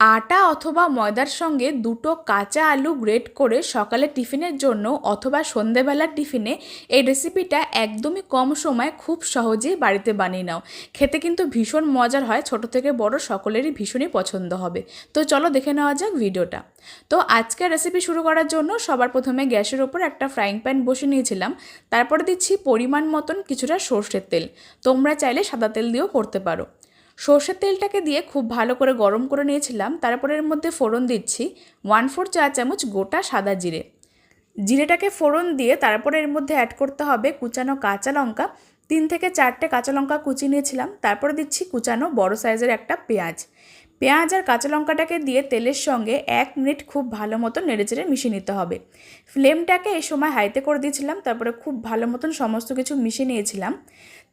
আটা অথবা ময়দার সঙ্গে দুটো কাঁচা আলু গ্রেট করে সকালে টিফিনের জন্য অথবা সন্ধেবেলার টিফিনে এই রেসিপিটা একদমই কম সময়ে খুব সহজেই বাড়িতে বানিয়ে নাও। খেতে কিন্তু ভীষণ মজার হয়, ছোট থেকে বড় সকলেরই ভীষণই পছন্দ হবে। তো চলো দেখে নেওয়া যাক ভিডিওটা। তো আজকের রেসিপি শুরু করার জন্য সবার প্রথমে গ্যাসের ওপর একটা ফ্রাইং প্যান বসে নিয়েছিলাম। তারপরে দিচ্ছি পরিমাণ মতন কিছুটা সর্ষের তেল। তোমরা চাইলে সাদা তেল দিয়েও করতে পারো। সর্ষের তেলটাকে দিয়ে খুব ভালো করে গরম করে নিয়েছিলাম। তারপরে এর মধ্যে ফোড়ন দিচ্ছি। ওয়ান ফোর চা চামচ গোটা সাদা জিরে। জিরেটাকে ফোড়ন দিয়ে তারপরে এর মধ্যে অ্যাড করতে হবে কুচানো কাঁচা লঙ্কা। তিন থেকে চারটে কাঁচা লঙ্কা কুচি নিয়েছিলাম। তারপরে দিচ্ছি কুচানো বড় সাইজের একটা পেঁয়াজ। পেঁয়াজ আর কাঁচা লঙ্কাটাকে দিয়ে তেলের সঙ্গে এক মিনিট খুব ভালো মতো নেড়েচেড়ে মিশিয়ে নিতে হবে। ফ্লেমটাকে এই সময় হাইতে করে দিয়েছিলাম, তারপরে খুব ভালো মতন সমস্ত কিছু মিশিয়ে নিয়েছিলাম।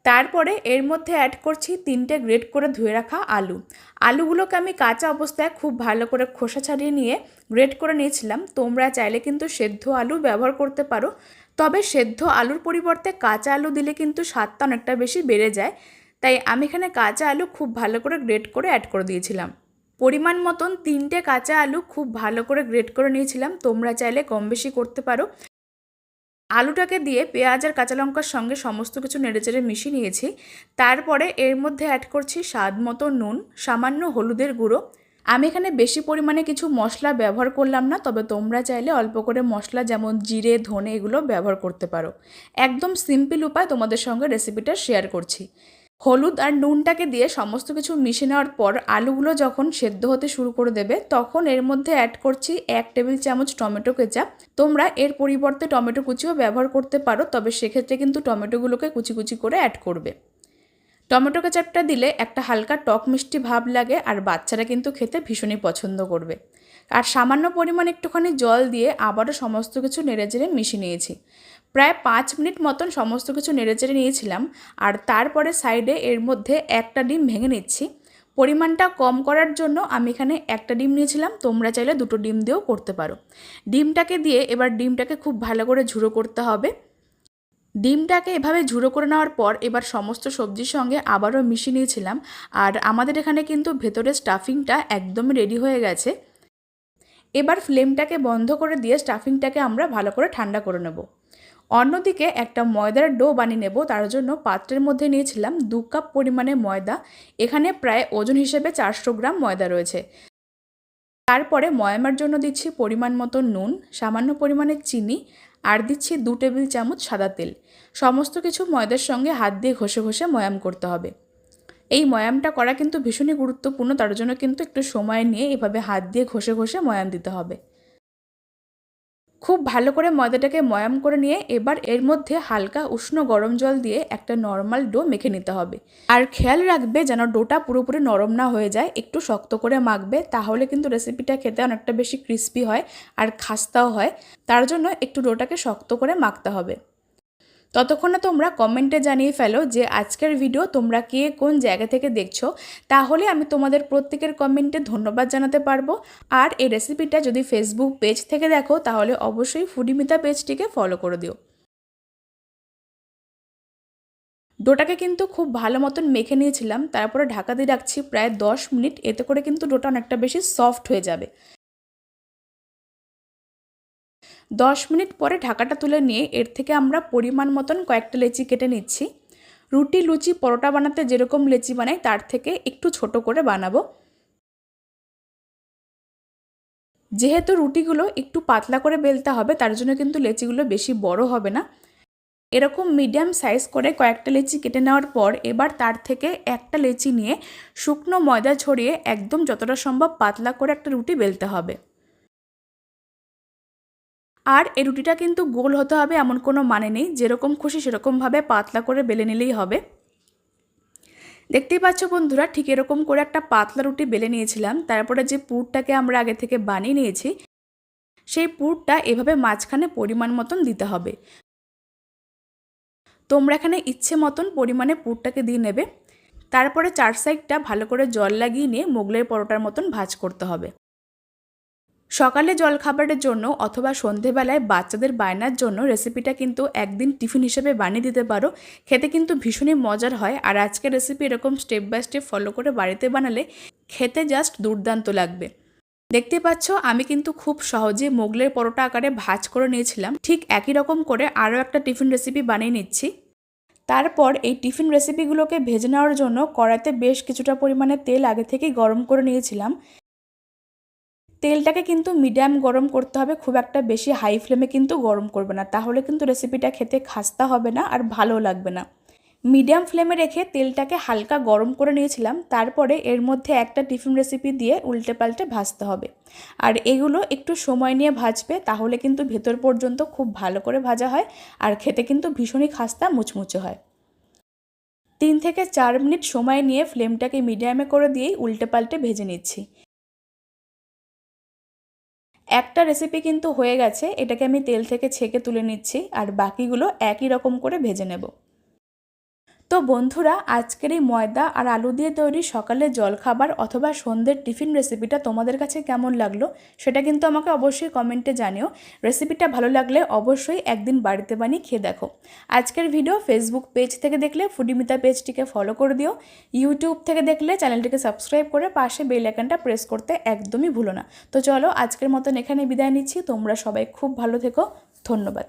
তারপরে এর মধ্যে অ্যাড করছি তিনটে গ্রেট করে ধুয়ে রাখা আলু। আলুগুলোকে আমি কাঁচা অবস্থায় খুব ভালো করে খোসা ছাড়িয়ে নিয়ে গ্রেট করে নিয়েছিলাম। তোমরা চাইলে কিন্তু সেদ্ধ আলু ব্যবহার করতে পারো, তবে সেদ্ধ আলুর পরিবর্তে কাঁচা আলু দিলে কিন্তু স্বাদটা অনেকটা বেশি বেড়ে যায়। তাই আমি এখানে কাঁচা আলু খুব ভালো করে গ্রেট করে অ্যাড করে দিয়েছিলাম। পরিমাণ মতন তিনটে কাঁচা আলু খুব ভালো করে গ্রেট করে নিয়েছিলাম। তোমরা চাইলে কম বেশি করতে পারো। আলুটাকে দিয়ে পেঁয়াজ আর কাঁচা লঙ্কার সঙ্গে সমস্ত কিছু নেড়েচেড়ে মিশিয়ে নিয়েছি। তারপরে এর মধ্যে অ্যাড করছি স্বাদ মতো নুন, সামান্য হলুদের গুঁড়ো। আমি এখানে বেশি পরিমাণে কিছু মশলা ব্যবহার করলাম না, তবে তোমরা চাইলে অল্প করে মশলা যেমন জিরে, ধনে এগুলো ব্যবহার করতে পারো। একদম সিম্পল উপায় তোমাদের সঙ্গে রেসিপিটা শেয়ার করছি। হলুদ আর নুনটাকে দিয়ে সমস্ত কিছু মিশে নেওয়ার পর আলুগুলো যখন সেদ্ধ হতে শুরু করে দেবে, তখন এর মধ্যে অ্যাড করছি এক টেবিল চামচ টমেটো কেচাপ। তোমরা এর পরিবর্তে টমেটো কুচিও ব্যবহার করতে পারো, তবে সেক্ষেত্রে কিন্তু টমেটোগুলোকে কুচি কুচি করে অ্যাড করবে। টমেটো কেচাপটা দিলে একটা হালকা টক মিষ্টি ভাব লাগে আর বাচ্চারা কিন্তু খেতে ভীষণই পছন্দ করবে। আর সামান্য পরিমাণ একটুখানি জল দিয়ে আবারও সমস্ত কিছু নেড়েচেড়ে মিশিয়ে নিয়েছি। প্রায় পাঁচ মিনিট মতন সমস্ত কিছু নেড়েচেড়ে নিয়েছিলাম, আর তারপরে সাইডে এর মধ্যে একটা ডিম ভেঙে নিচ্ছি। পরিমাণটা কম করার জন্য আমি এখানে একটা ডিম নিয়েছিলাম, তোমরা চাইলে দুটো ডিম দিয়েও করতে পারো। ডিমটাকে দিয়ে এবার ডিমটাকে খুব ভালো করে ঝুড়ো করতে হবে। ডিমটাকে এভাবে ঝুড়ো করে নেওয়ার পর এবার সমস্ত সবজির সঙ্গে আবারও মিশিয়ে নিয়েছিলাম, আর আমাদের এখানে কিন্তু ভেতরে স্টাফিংটা একদমই রেডি হয়ে গেছে। এবার ফ্লেমটাকে বন্ধ করে দিয়ে স্টাফিংটাকে আমরা ভালো করে ঠান্ডা করে নেব। অন্যদিকে একটা ময়দার ডো বানিয়ে নেব, তার জন্য পাত্রের মধ্যে নিয়েছিলাম দু কাপ পরিমাণে ময়দা। এখানে প্রায় ওজন হিসেবে চারশো গ্রাম ময়দা রয়েছে। তারপরে ময়ামের জন্য দিচ্ছি পরিমাণ মতো নুন, সামান্য পরিমাণে চিনি, আর দিচ্ছি দু টেবিল চামচ সাদা তেল। সমস্ত কিছু ময়দার সঙ্গে হাত দিয়ে ঘষে ঘষে ময়াম করতে হবে। এই ময়ামটা করা কিন্তু ভীষণই গুরুত্বপূর্ণ, তার জন্য কিন্তু একটু সময় নিয়ে এভাবে হাত দিয়ে ঘষে ঘষে ময়াম দিতে হবে। খুব ভালো করে ময়দাটাকে ময়াম করে নিয়ে এবার এর মধ্যে হালকা উষ্ণ গরম জল দিয়ে একটা নর্মাল ডো মেখে নিতে হবে। আর খেয়াল রাখবে যেন ডোটা পুরোপুরি নরম না হয়ে যায়, একটু শক্ত করে মাখবে, তাহলে কিন্তু রেসিপিটা খেতে অনেকটা বেশি ক্রিস্পি হয় আর খাস্তাও হয়। তার জন্য একটু ডোটাকে শক্ত করে মাখতে হবে। ততক্ষণে তোমরা কমেন্টে জানিয়ে ফেলো যে আজকের ভিডিও তোমরা কে কোন জায়গা থেকে দেখছ। তাহলে আমি তোমাদের প্রত্যেকের কমেন্টে ধন্যবাদ জানাতে পারব। আর এই রেসিপিটা যদি ফেসবুক পেজ থেকে দেখো, তাহলে অবশ্যই ফুডিমিতা পেজটিকে ফলো করে দিও। ডোটাকে কিন্তু খুব ভালো মতন মেখে নিয়েছিলাম, তারপরে ঢাকা দিয়ে রাখছি প্রায় দশ মিনিট। এতে করে কিন্তু ডোটা অনেকটা বেশি সফট হয়ে যাবে। দশ মিনিট পরে ঢাকাটা তুলে নিয়ে এর থেকে আমরা পরিমাণ মতন কয়েকটা লেচি কেটে নিচ্ছি। রুটি, লুচি, পরোটা বানাতে যেরকম লেচি বানাই, তার থেকে একটু ছোট করে বানাবো। যেহেতু রুটিগুলো একটু পাতলা করে বেলতে হবে, তার জন্য কিন্তু লেচিগুলো বেশি বড় হবে না। এরকম মিডিয়াম সাইজ করে কয়েকটা লেচি কেটে নেওয়ার পর এবার তার থেকে একটা লেচি নিয়ে শুকনো ময়দা ছড়িয়ে একদম যতটা সম্ভব পাতলা করে একটা রুটি বেলতে হবে। আর এই রুটিটা কিন্তু গোল হতে হবে, এমন কোনো মানে নেই। যেরকম খুশি সেরকমভাবে পাতলা করে বেলে নিলেই হবে। দেখতেই পাচ্ছ বন্ধুরা, ঠিক এরকম করে একটা পাতলা রুটি বেলে নিয়েছিলাম। তারপরে যে পুরটাকে আমরা আগে থেকে বানিয়ে নিয়েছি, সেই পুরটা এভাবে মাঝখানে পরিমাণ মতন দিতে হবে। তোমরা এখানে ইচ্ছে মতন পরিমাণে পুরটাকে দিয়ে নেবে। তারপরে চার সাইডটা ভালো করে জল লাগিয়ে নিয়ে মোগলের পরোটার মতন ভাজ করতে হবে। সকালে জলখাবারের জন্য অথবা সন্ধেবেলায় বাচ্চাদের বায়নার জন্য রেসিপিটা কিন্তু একদিন টিফিন হিসেবে বানিয়ে দিতে পারো। খেতে কিন্তু ভীষণই মজার হয় আর আজকের রেসিপি এরকম স্টেপ বাই স্টেপ ফলো করে বাড়িতে বানালে খেতে জাস্ট দুর্দান্ত লাগবে। দেখতে পাচ্ছ, আমি কিন্তু খুব সহজে মোগলের পরোটা আকারে ভাজ করে নিয়েছিলাম। ঠিক একই রকম করে আরও একটা টিফিন রেসিপি বানিয়ে নিচ্ছি। তারপর এই টিফিন রেসিপিগুলোকে ভেজে নেওয়ার জন্য কড়াইতে বেশ কিছুটা পরিমাণে তেল আগে থেকেই গরম করে নিয়েছিলাম। তেলটাকে কিন্তু মিডিয়াম গরম করতে হবে, খুব একটা বেশি হাই ফ্লেমে কিন্তু গরম করবে না। তাহলে কিন্তু রেসিপিটা খেতে খাস্তা হবে না আর ভালো লাগবে না। মিডিয়াম ফ্লেমে রেখে তেলটাকে হালকা গরম করে নিয়েছিলাম, তারপরে এর মধ্যে একটা টিফিন রেসিপি দিয়ে উল্টে পাল্টে ভাজতে হবে। আর এগুলো একটু সময় নিয়ে ভাজবে, তাহলে কিন্তু ভেতর পর্যন্ত খুব ভালো করে ভাজা হয় আর খেতে কিন্তু ভীষণই খাস্তা মুচমুচে হয়। তিন থেকে চার মিনিট সময় নিয়ে ফ্লেমটাকে মিডিয়ামে করে দিয়েই উল্টে পাল্টে ভেজে নিচ্ছি। একটা রেসিপি কিন্তু হয়ে গেছে, এটাকে আমি তেল থেকে ছেঁকে তুলে নিচ্ছি, আর বাকিগুলো একই রকম করে ভেজে নেব। তো বন্ধুরা, আজকের এই ময়দা আর আলু দিয়ে তৈরি সকালের জলখাবার অথবা সন্ধ্যের টিফিন রেসিপিটা তোমাদের কাছে কেমন লাগল সেটা কিন্তু আমাকে অবশ্যই কমেন্টে জানিও। রেসিপিটা ভালো লাগলে অবশ্যই একদিন বাড়িতে বানিয়ে খেয়ে দেখো। আজকের ভিডিও ফেসবুক পেজ থেকে দেখলে ফুডিমিতা পেজটিকে ফলো করে দিও। ইউটিউব থেকে দেখলে চ্যানেলটিকে সাবস্ক্রাইব করে পাশে বেল আইকনটা প্রেস করতে একদমই ভুলো না। তো চলো, আজকের মতন এখানে বিদায় নিচ্ছি। তোমরা সবাই খুব ভালো থেকো। ধন্যবাদ।